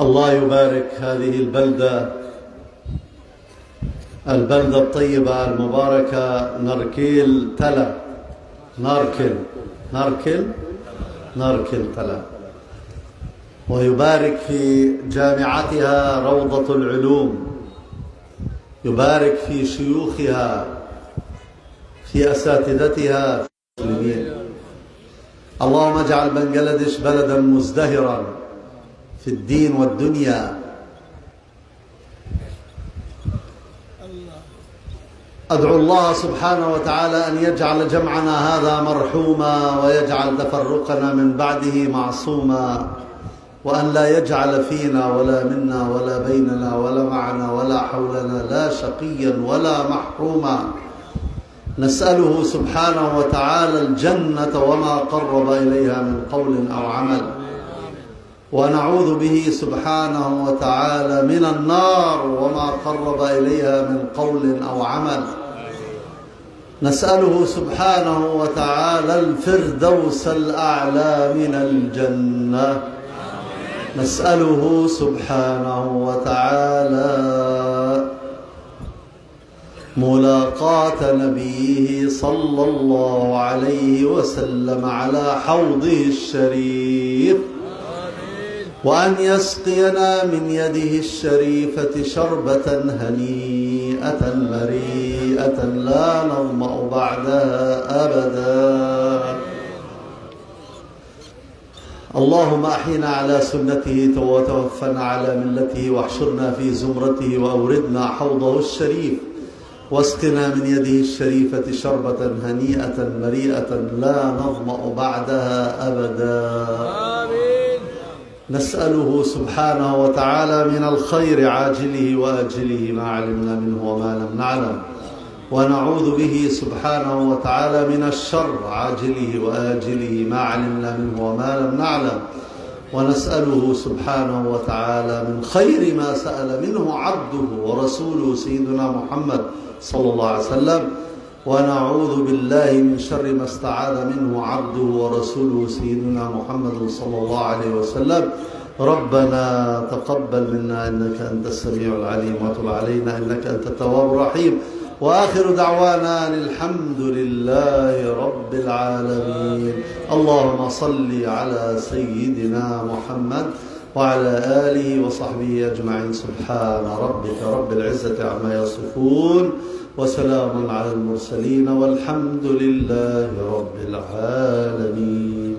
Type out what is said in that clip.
الله يبارك هذه البلدة البلدة الطيبة المباركة نركيل تلا. ناركل ناركل ناركل تلا. ويبارك في جامعتها روضة العلوم. يبارك في شيوخها في أساتذتها. المسلمين. اللهم اجعل بنجلاديش بلدا مزدهرا. في الدين والدنيا. أدعو الله سبحانه وتعالى أن يجعل جمعنا هذا مرحوما ويجعل تفرقنا من بعده معصوما وأن لا يجعل فينا ولا منا ولا بيننا ولا معنا ولا حولنا لا شقيا ولا محروما. نسأله سبحانه وتعالى الجنة وما قرب إليها من قول أو عمل. ونعوذ به سبحانه وتعالى من النار وما قرب إليها من قول أو عمل. نسأله سبحانه وتعالى الفردوس الأعلى من الجنة. نسأله سبحانه وتعالى ملاقاة نبيه صلى الله عليه وسلم على حوضه الشريف. وأن يسقينا من يده الشريفة شربة هنيئة مريئة لا نظمأ بعدها أبدا. اللهم أحينا على سنته وتوفنا على ملته واحشرنا في زمرته وأوردنا حوضه الشريف. واسقنا من يده الشريفة شربة هنيئة مريئة لا نظمأ بعدها أبدا. نسأله سبحانه وتعالى من الخير عاجله وآجله ما علمنا منه وما لم نعلم. ونعوذ به سبحانه وتعالى من الشر عاجله وآجله ما علمنا منه وما لم نعلم. ونسأله سبحانه وتعالى من خير ما سأل منه عبده ورسوله سيدنا محمد صلى الله عليه وسلم. ونعوذ بالله من شر ما استعاذ منه عبده ورسوله سيدنا محمد صلى الله عليه وسلم. ربنا تقبل منا إنك أنت السميع العليم وتب علينا إنك أنت التواب الرحيم. وآخر دعوانا أن الحمد لله رب العالمين. اللهم صل على سيدنا محمد وعلى آله وصحبه أجمعين. سبحان ربك رب العزة عما يصفون وسلام على المرسلين والحمد لله رب العالمين.